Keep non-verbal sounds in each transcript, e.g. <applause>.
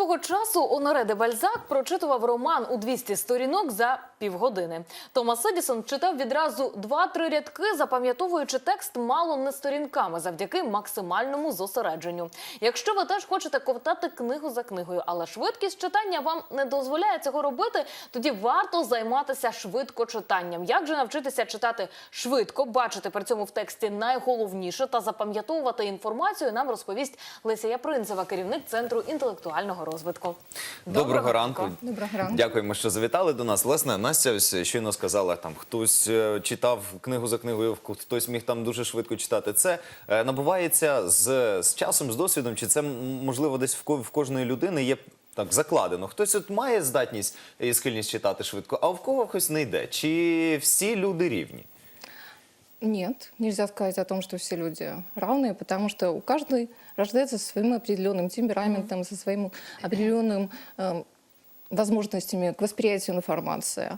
Свого часу Оноре де Бальзак прочитував роман у 200 сторінок за півгодини. Томас Едісон читав відразу 2-3 рядки, запам'ятовуючи текст мало не сторінками завдяки максимальному зосередженню. Якщо ви теж хочете ковтати книгу за книгою, але швидкість читання вам не дозволяє цього робити, тоді варто займатися швидкочитанням. Як же навчитися читати швидко, бачити при цьому в тексті найголовніше та запам'ятовувати інформацію, нам розповість Леся Япринцева, керівник центру інтелектуального розвитку. Доброго, ранку. Доброго ранку. Дякуємо, що завітали до нас. Власне, Настя ось щойно сказала, там хтось е, читав книгу за книгою, хтось міг там дуже швидко читати. Це е, набувається з, з часом, з досвідом, чи це м, можливо десь в, ко- в кожної людини є. Так, закладено. Хтось от має здатність і схильність читати швидко, а в когось не йде. Чи всі люди рівні? Нет, нельзя сказать о том, что все люди равные, потому что у каждой рождается со своим определенным темпераментом, со своим определенным э, возможностями к восприятию информации.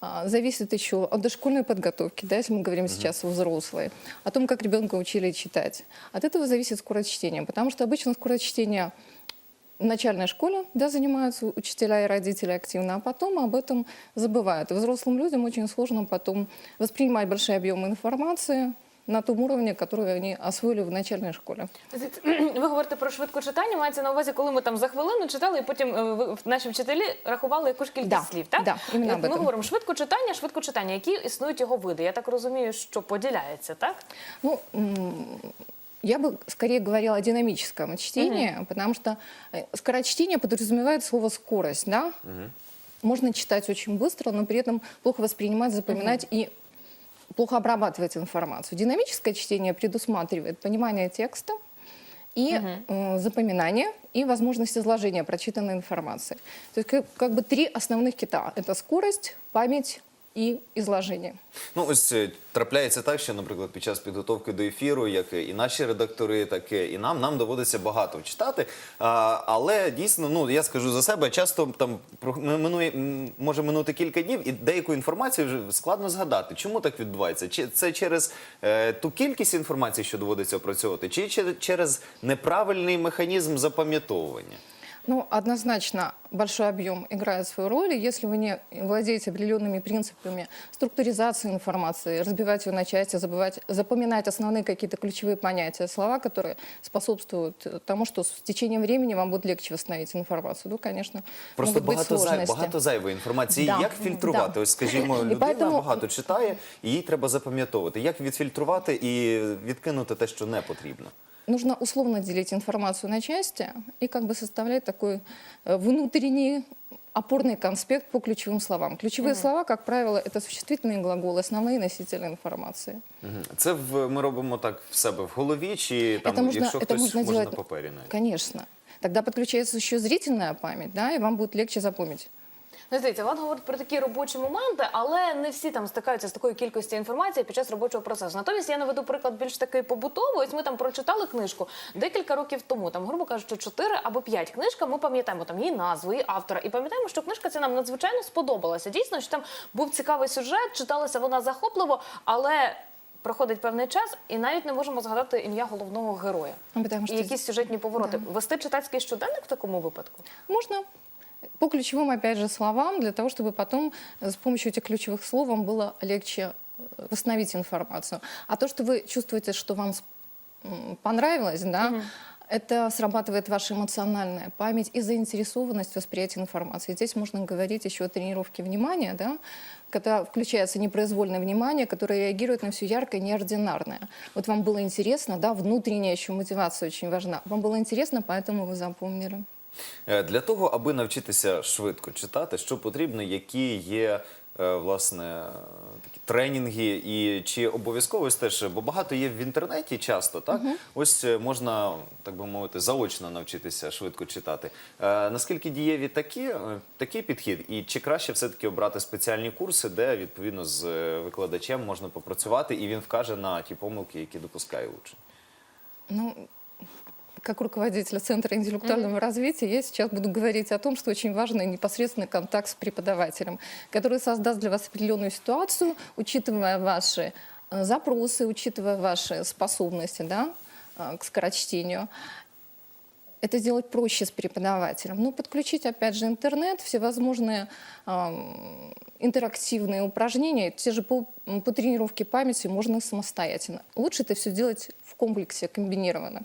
А, Зависит еще от дошкольной подготовки, да, если мы говорим сейчас о взрослой, о том, как ребенка учили читать. От этого зависит скорость чтения, потому что обычно скорость чтения в начальной школе да, занимаются учителя и родители активно, а потом об этом забывают. И взрослым людям очень сложно потом воспринимать большие объемы информации на том уровне, который они освоили в начальной школе. <clears throat> Ви говорите про швидкочитання, мається на увазі, коли ми там за хвилину читали, і потім е, ви- наші вчителі рахували якусь кількість Да, слів. Так да, іменно І об ми этом. говоримо швидкочитання, швидкочитання. Які існують його види? Я так розумію, що поділяється, так? Ну, м, я бы скорее говорила о динамическом чтении, потому что э, скорочтение подразумевает слово скорость, да? Можно читать очень быстро, но при этом плохо воспринимать, запоминать и плохо обрабатывать информацию. Динамическое чтение предусматривает понимание текста и э, запоминание и возможность изложения прочитанной информации. То есть как, как бы три основных кита. Это скорость, память и изложение. Ну, ось е, трапляється так, що, наприклад, під час підготовки до ефіру, як і наші редактори, так і нам, нам доводиться багато читати. А, але дійсно, ну я скажу за себе, часто там минує може минути кілька днів, і деяку інформацію вже складно згадати. Чому так відбувається? Чи це через е, ту кількість інформації, що доводиться опрацьовувати, чи чер- через неправильний механізм запам'ятовування? Ну, однозначно, большой объем играет свою роль. И Если вы не владеете определенными принципами структуризации информации, разбивать ее на части, забывать, запоминать основные какие-то ключевые понятия, слова, которые способствуют э, тому, что с течением времени вам будет легче восстановить информацию, ну, конечно, Просто могут быть багато, зай, сложности. багато зайвої інформації. Да, Як фільтрувати? да. Ось, скажімо, І людина поэтому- багато читає, і їй треба запам'ятовувати. Як відфільтрувати і відкинути те, що не потрібно? Нужно условно делить информацию на части и как бы составлять такой э, внутренний опорный конспект по ключевым словам. Ключевые слова, как правило, это существительные глаголы, основные носители информации. Мгм. Це в, ми робимо так в себе в голові, чи там, это можно, якщо это хтось можно може делать, на папері навіть? конечно. Тогда подключается еще зрительная память, да, и вам будет легче запомнить. Ну, дивіться, Влад говорить про такі робочі моменти, але не всі там стикаються з такою кількістю інформації під час робочого процесу. Натомість я наведу приклад більш такий побутовий. Ось ми там прочитали книжку декілька років тому. Там, грубо кажучи, 4 або 5 книжка. Ми пам'ятаємо там її назву, її автора, і пам'ятаємо, що книжка ця нам надзвичайно сподобалася. Дійсно, що там був цікавий сюжет, читалася вона захопливо, але. Проходить певний час, і навіть не можемо згадати ім'я головного героя. Потому І якісь сюжетні повороти. Вести читацький щоденник в такому випадку? Можно по ключевым, опять же, словам, для того, чтобы потом э, с помощью этих ключевых слов вам было легче э, восстановить информацию. А то, что вы чувствуете, что вам понравилось, да, это срабатывает ваша эмоциональная память и заинтересованность в восприятии информации. Здесь можно говорить еще о тренировке внимания, да, когда включается непроизвольное внимание, которое реагирует на все яркое, неординарное. Вот вам было интересно, да, внутренняя еще мотивация очень важна. Вам было интересно, поэтому вы запомнили. Е, Для того, аби навчитися швидко читати, що потрібно, які є е, власне такі тренінги, і чи обов'язково теж, бо багато є в інтернеті часто, так ось е, можна так би мовити заочно навчитися швидко читати. Наскільки дієві такі, такий підхід, і чи краще все таки обрати спеціальні курси, де відповідно з викладачем можна попрацювати, і він вкаже на ті помилки, які допускає учень? Ну, как руководителя Центра интеллектуального развития, я сейчас буду говорить о том, что очень важный непосредственный контакт с преподавателем, который создаст для вас определенную ситуацию, учитывая ваши э, запросы, учитывая ваши способности да, э, к скорочтению. это сделать проще с преподавателем. Ну, подключить, опять же, интернет, всевозможные ам, интерактивные упражнения, те же по, по тренировке памяти можно самостоятельно. Лучше это все делать в комплексе, комбинированно.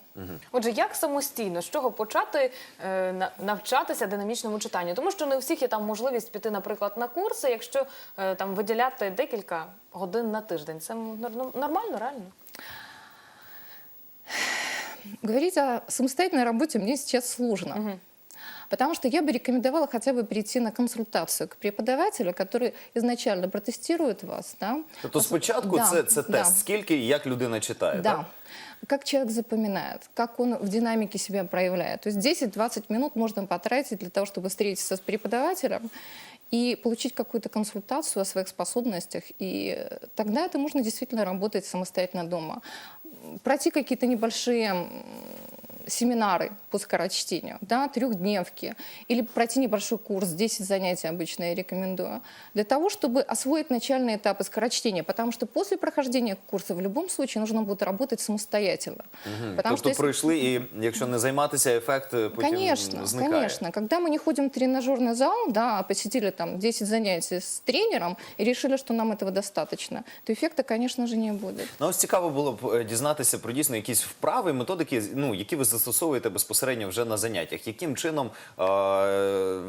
Отже, як самостійно, з чого почати е, на- навчатися динамічному читанню? Тому що не у всіх є там можливість піти, наприклад, на курси, якщо е, там виділяти декілька годин на тиждень. Це нор- нормально, реально? Говорить о самостоятельной работе мне сейчас сложно. Потому что я бы рекомендовала хотя бы прийти на консультацию к преподавателю, который изначально протестирует вас. Да? Тобто спочатку Да, це, це да. тест, скільки і як людина читає. Да. Так? Как человек запоминает, как он в динамике себя проявляет. То есть 10-20 минут можно потратить для того, чтобы встретиться с преподавателем и получить какую-то консультацию о своих способностях. И э, тогда это можно действительно работать самостоятельно дома. Пройти какие-то небольшие семинары по скорочтению, да, трехдневки, или пройти небольшой курс, 10 занятий обычно я рекомендую, для того, чтобы освоить начальные этапы скорочтения, потому что после прохождения курса в любом случае нужно будет работать самостоятельно. Потому Тобто если- пройшли, і якщо не займатися, ефект е, потім Конечно, зникає. конечно. Когда мы не ходим в тренажерный зал, да, а посетили там 10 занятий с тренером и решили, что нам этого достаточно, то эффекта, конечно же, не будет. Ну, ось цікаво було б е, дізнатися про дійсно якісь вправи, методики, ну, які ви застосовуєте безпосередньо вже на заняттях. Яким чином е,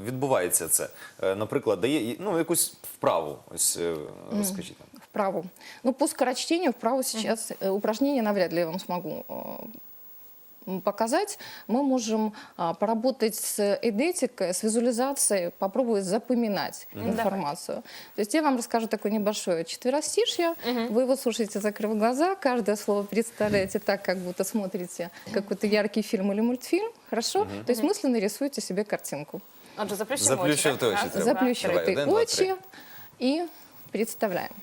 відбувається це? Е, наприклад, дає ну, якусь вправу. Ось е, розкажіть нам. Вправу. Ну, по скорочтению вправу сейчас э, навряд ли я вам смогу э, показать. Мы можем а, поработать с эдетикой, с визуализацией, попробовать запоминать информацию. То есть я вам расскажу такое небольшое четверостишье. Вы его слушаете, закрыв глаза, каждое слово представляете так, как будто смотрите какой-то яркий фильм или мультфильм. Хорошо? То есть мысленно рисуете себе картинку. Отже, заплющимо очі. Заплющувати так? очі Раз, треба. два, Заплющивайте Давай, один, два, очі три. і представляємо.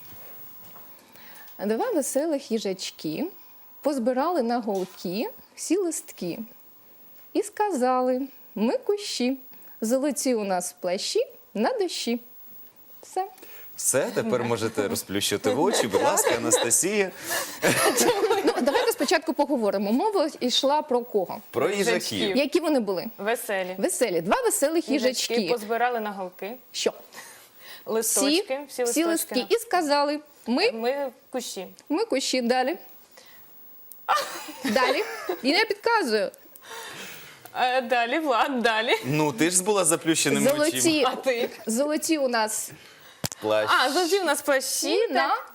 Два веселих їжачки позбирали на голки всі листки і сказали: ми кущі, золоті у нас плащі на дощі. Все. Все, тепер можете розплющити очі, будь ласка, Анастасія. Ну, давайте спочатку поговоримо. Мова йшла про кого? Про Їжачків. їжаків. Які вони були? Веселі. Веселі. Два веселих Їжачки їжачки. позбирали на голки, Що? листочки, всі, всі листочки. листки. І сказали: ми Ми кущі. Ми кущі далі. Далі. І я підказую. Е, далі, Влад, далі. Ну, ти ж була заплющеними очима. Золоті, А ти? золоті у нас Плащ. А, завжди у нас плащі. на. так.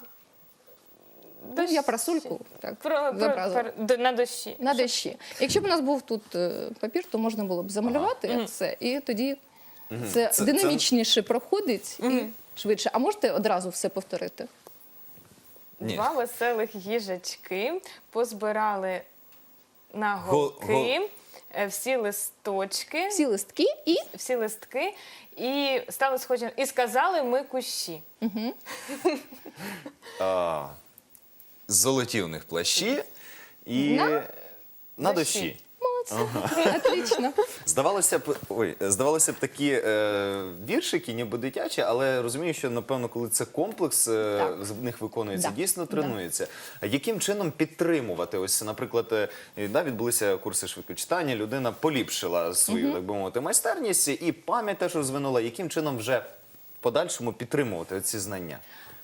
Ну, я про сульку так, Про, про, зобразила. про- д- на дощі. На дощі. Якщо б у нас був тут е, папір, то можна було б замалювати це, і тоді це, Це- динамічніше проходить і швидше. А можете одразу все повторити? Ні. Два веселих їжачки позбирали на Гол- голки е, всі листочки, Всі листки і всі листки, і стали схожі. І сказали ми кущі. А, золоті у них плащі і На- на дощі. Дощі. Отлично. Здавалося б, ой, здавалося б, такі е, віршики, ніби дитячі, але розумію, що напевно, коли це комплекс е, Так. з них виконується, Да. дійсно тренується. А яким чином підтримувати? Ось, наприклад, е, да, відбулися курси швидкочитання, людина поліпшила свою, так би мовити, майстерність і пам'ять теж розвинула. Яким чином вже в подальшому підтримувати ці знання?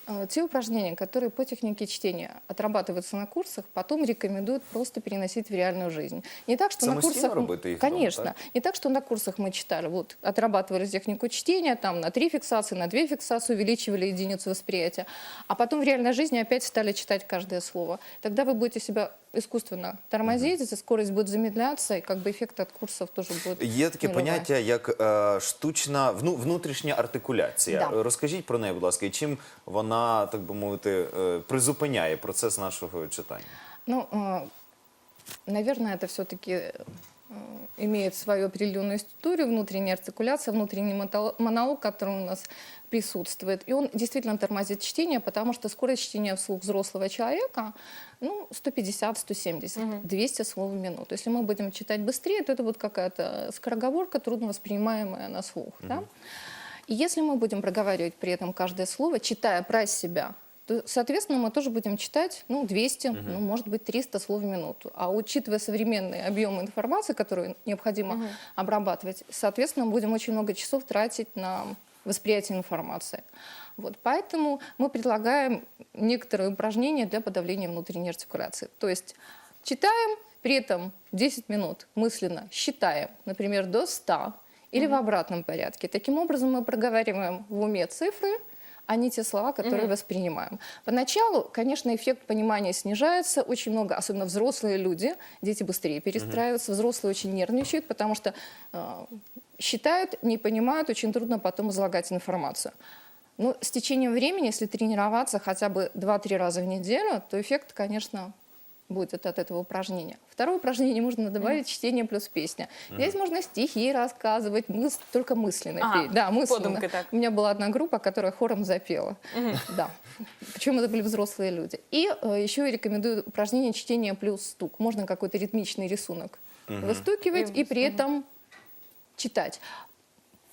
Э, Те упражнения, которые по технике чтения отрабатываются на курсах, потом рекомендуют просто переносить в реальную жизнь. Не так, что на Самостійно курсах... робити їх вдома, Конечно. так? Не так, что на курсах мы читали, вот, отрабатывали технику чтения, там, на три фиксации, на две фиксации, увеличивали единицу восприятия, а потом в реальной жизни опять стали читать каждое слово. Тогда вы будете себя искусственно тормозить, эта скорость будет замедляться, и как бы эффект от курсов тоже будет Є таке нулевой. поняття, як е, штучна вну, внутрішня артикуляція. Да. Розкажіть про неї, будь ласка, і чим вона, так би мовити, е, призупиняє процес нашого читання? Ну, э, наверное, это все-таки имеет свою определенную историю, внутренняя артикуляция, внутренний мотол- монолог, который у нас присутствует. И он действительно тормозит чтение, потому что скорость чтения вслух взрослого человека ну, 150, 170, 200 слов в минуту. Если мы будем читать быстрее, то это будет какая-то скороговорка, трудно воспринимаемая на слух. Да? И если мы будем проговаривать при этом каждое слово, читая про себя то, соответственно, мы тоже будем читать, ну, 200, ну, может быть, 300 слов в минуту. А учитывая современные объемы информации, которую необходимо обрабатывать, соответственно, будем очень много часов тратить на восприятие информации. Вот, поэтому мы предлагаем некоторые упражнения для подавления внутренней артикуляции. То есть читаем, при этом 10 минут мысленно считаем, например, до 100 или в обратном порядке. Таким образом мы проговариваем в уме цифры, а не те слова, которые воспринимаем. Поначалу, конечно, эффект понимания снижается. Очень много, особенно взрослые люди, дети быстрее перестраиваются, взрослые очень нервничают, потому что э, считают, не понимают, очень трудно потом излагать информацию. Но с течением времени, если тренироваться хотя бы 2-3 раза в неделю, то эффект, конечно, будет от этого упражнения. Второе упражнение можно добавить чтение плюс песня. Здесь можно стихи рассказывать, мыс- только мысленно Ага, петь. Да, мысленно. подумки так. У меня была одна группа, которая хором запела. Да. Причем это были взрослые люди. И э, еще я рекомендую упражнение чтение плюс стук. Можно какой-то ритмичный рисунок выстукивать и при этом читать.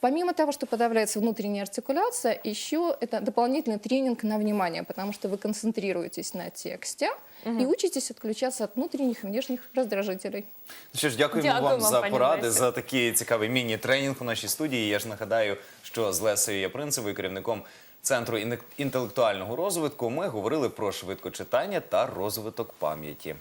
Помимо того, что подавляется внутренняя артикуляция, еще это дополнительный тренинг на внимание, потому что вы концентрируетесь на тексте и учитесь отключаться от внутренних и внешних раздражителей. Ну Що ж, дякуємо Дякуємо, вам за пані поради, Лесю. за такий цікавий міні-тренінг у нашій студії. Я ж нагадаю, що з Лесею Япринцевою, керівником Центру інтелектуального розвитку, ми говорили про швидкочитання та розвиток пам'яті.